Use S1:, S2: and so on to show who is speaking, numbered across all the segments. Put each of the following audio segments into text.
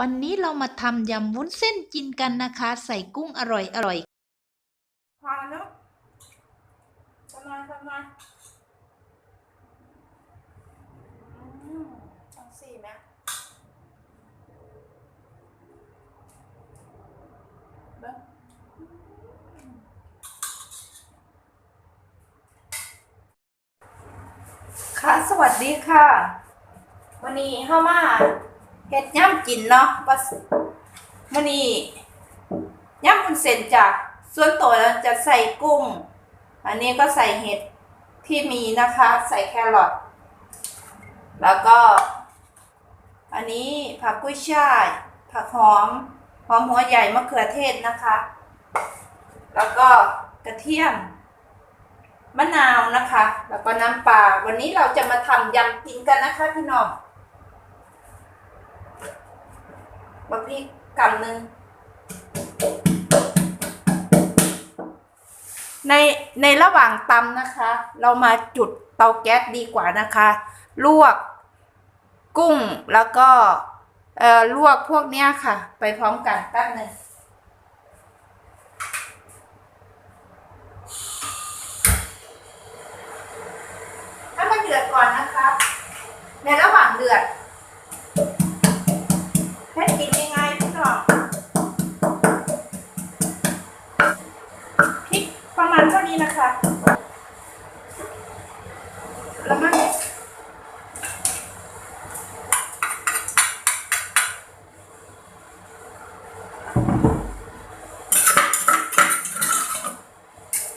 S1: วันนี้เรามาทำยำวุ้นเส้นกินกันนะคะ ใส่กุ้งอร่อยอร่อย
S2: พอแล้วทำไมทำมอืมต้องสี่ไหมเบิ่งค่ะ สวัสดีค่ะ วันนี้เข้ามา เฮ็ดย่ำกินเนาะบัสวันนี้ย่ำวุ้นเส้นจากส่วนตัวแล้วจะใส่กุ้ง อันนี้ก็ใส่เห็ดที่มีนะคะ ใส่แครอทแล้วก็ อันนี้ผักกุ้ยช่าย ผักหอมหอมหัวใหญ่มะเขือเทศนะคะ แล้วก็กระเทียมมะนาวนะคะ แล้วก็น้ำปลาวันนี้เราจะมาทำยำกินกันนะคะพี่น้อง บักพริกกำหนึ่งในในระหว่างตำนะคะ เรามาจุดเตาแก๊สดีกว่านะคะ ลวกกุ้งแล้วก็เอ่อลวกพวกเนี้ยค่ะ ไปพร้อมกันแป๊บหนึ่งให้มันเดือดก่อนนะคะ ในระหว่างเดือด ให้กินยังไงพี่น้องพริกประมาณเท่านี้นะคะ แล้วมัน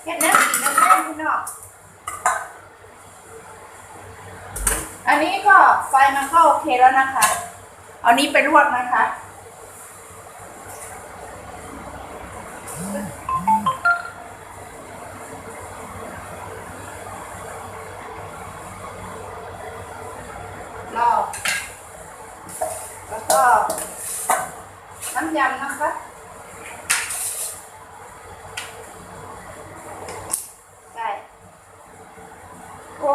S2: เห็ดน้ำสีน้ำแดงพี่น้องอันนี้ก็ไฟมันเข้าโอเคแล้วนะคะ อานี้ไปลวดนะคะ รอบแล้วก็น้ำยำนะคะ ใช่โอ้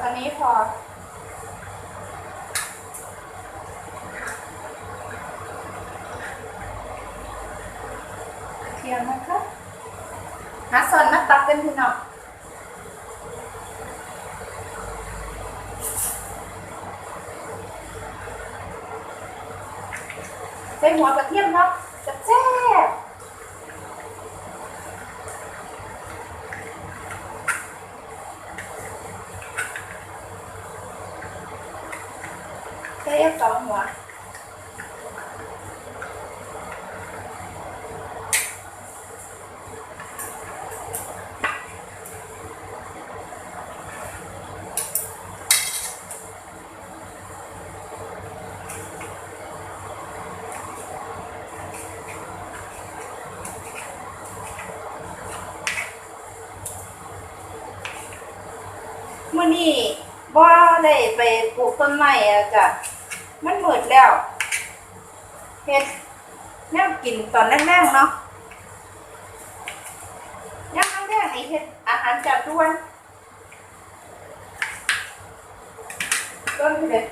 S2: ตอนนี้พอ เทียมนะคะหาส่วนมาตักกันพี่น้อง ใส่หัวกระเทียมครับจะแซ่บใส่สองหัว มื่ อนี้บ่ได้ไปปลูกต้นไม้อะจ้ะมันมืดแล้วเฮ็ดแนวกินตอนแรกๆเนาะย่างแรกๆนี่เฮ็ดอาหารจานด่วนต้นไปเลย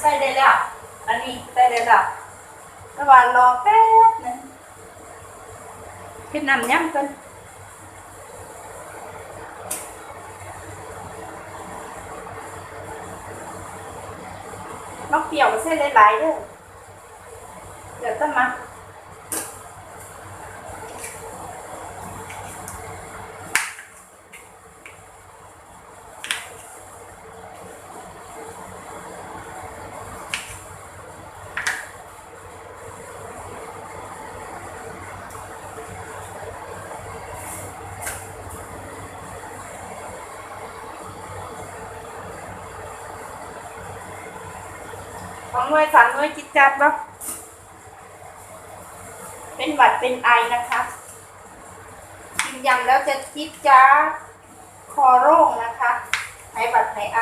S2: ใส่ได้แล้ว อันนี้ใส่ได้แล้วระหว่างรอแป๊บหนึง เฮ็ดน้ำยำกันมักเน้อยวจะมาของหน่วยสามหน่วยจิตจัดบ่เป็นหวัดเป็นไอนะคะกินยำแล้วจะจิตจ้าดคอโร่งนะคะไอให้ไอ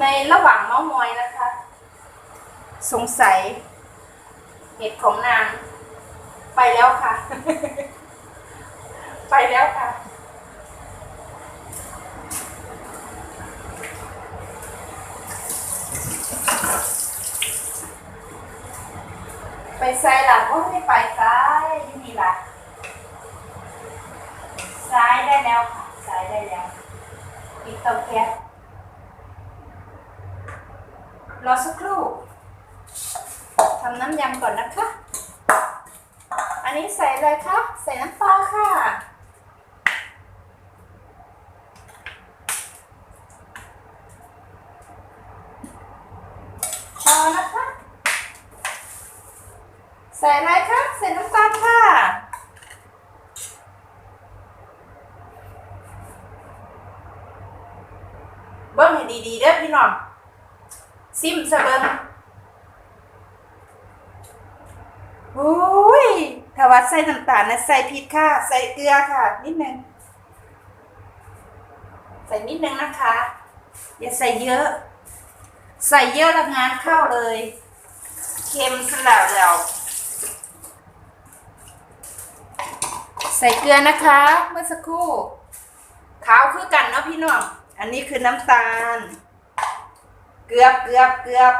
S2: ในระหว่างเมามอยนะคะ สงสัยเห็ดของนาง ไปแล้วค่ะ ไปแล้วค่ะ ไปใส่หลังก็ไม่ไปซ้ายนี่ล่ะซ้ายได้แล้วค่ะซ้ายได้แล้วปิดเตาแก๊สรอสักครู่ทำน้ำยำก่อนนะคะ อันนี้ใส่อะไรคะ ใส่น้ำปลาค่ะ พอนะคะ ใส่อะไรคะ ใส่น้ำตาลค่ะ เบิ้งให้ดีๆเด้อพี่น้อง ซิมซะเบิ้งโอ้ยถ้าว่าใส่น้ำตาลนะใส่พริกค่ะ ใส่เกลือค่ะ นิดนึง ใส่นิดนึงนะคะ อย่าใส่เยอะ ใส่เยอะแล้วงานเข้าเลย เค็มสลับแล้ว ใส่เกลือนะคะ เมื่อสักครู่ขาวคือกันเนาะพี่น้องอันนี้คือน้ำตาล เกือบเกือบเกือบ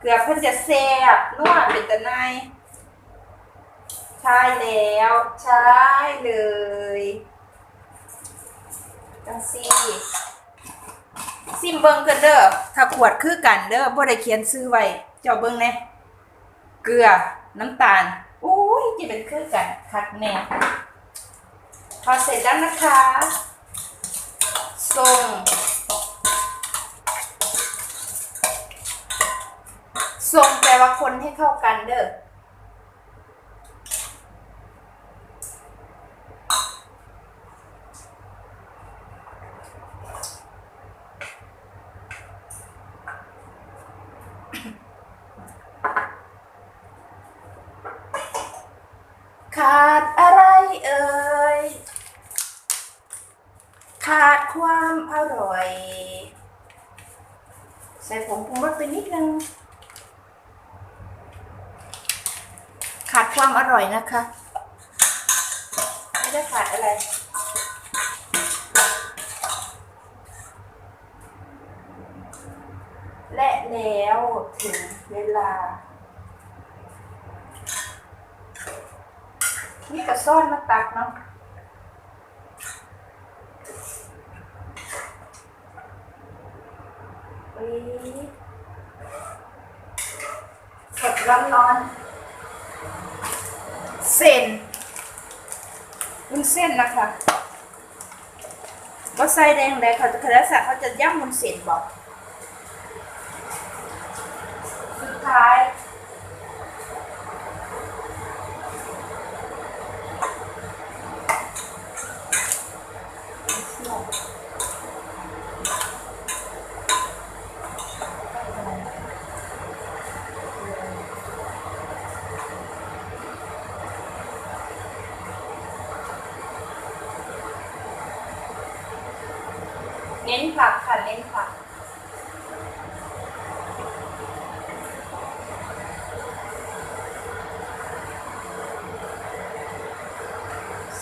S2: เกือบเพื่อจะแซ่บนัวเป็นตะไนใช่แล้ว ใช่เลยจังซี่ซิมเบิงกันเด้อถ้าขวดคือกันเด้อบ่ได้เขียนซื้อไว้เจ้าเบิงแน่เกลือน้ำตาล จะเป็นเครื่องกันคัดแน่พอเสร็จแล้วนะคะส่งส่งแปลว่าคนให้เข้ากันเด้อ ขาดอะไรเอ่ย ขาดความอร่อย ใส่ผงปรุงรสไปนิดนึง ขาดความอร่อยนะคะ ไม่ได้ขาดอะไรและแล้วถึงเวลา นี่กระซ่อนมาตักเนาะอุ๊ยสด ร้อนร้อนๆ เส้นวุ้นเส้นนะคะว่าไส้แดงแดงเขาจะคณะศาสตร์เขาจะย่ำวุ้นเส้นบอก สุดท้าย เน้นผักค่ะ เน้นผัก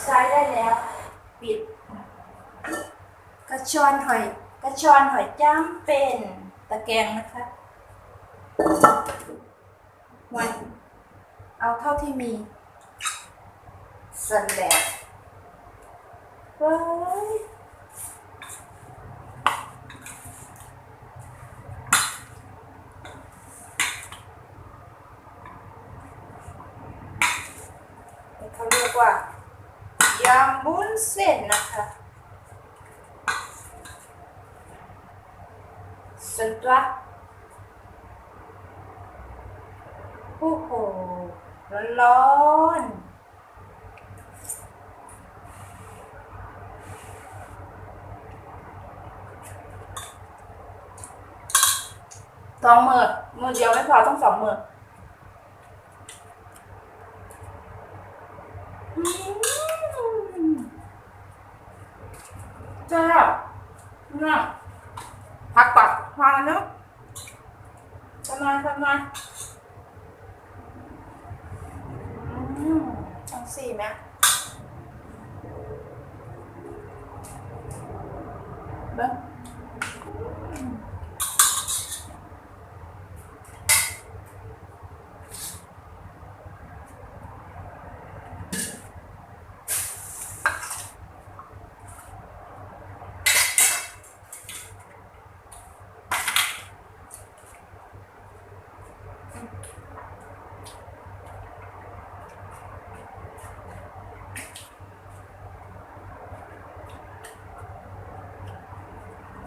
S2: ใช้ได้แล้ว ปิด กระชอนหอย กระชอนหอยจ้ำเป็นตะแกรงนะคะวันเอาเท่าที่มีสันแดดเฮ้ย เขาเรีย กว่ายำบุ้นเส้นนะคะส่วนตัวโอ้โหร้อนสองมือมือเดียวไม่พอต้องสองมือ แซ่บเนี่ยผักตัดมาเนาะทำไมทำไมอืมทั้งสี่ไหม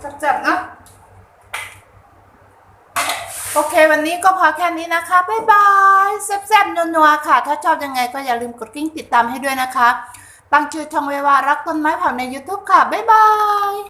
S2: จับๆเนาะโอเค วันนี้ก็พอแค่นี้นะคะ บ๊ายบายแซ่บๆนัวๆค่ะ ถ้าชอบยังไงก็อย่าลืมกดกริ่งติดตามให้ด้วยนะคะ ตั้งชื่อช่องไว้ว่ารักต้นไม้เผาใน YouTube ค่ะ บ๊ายบาย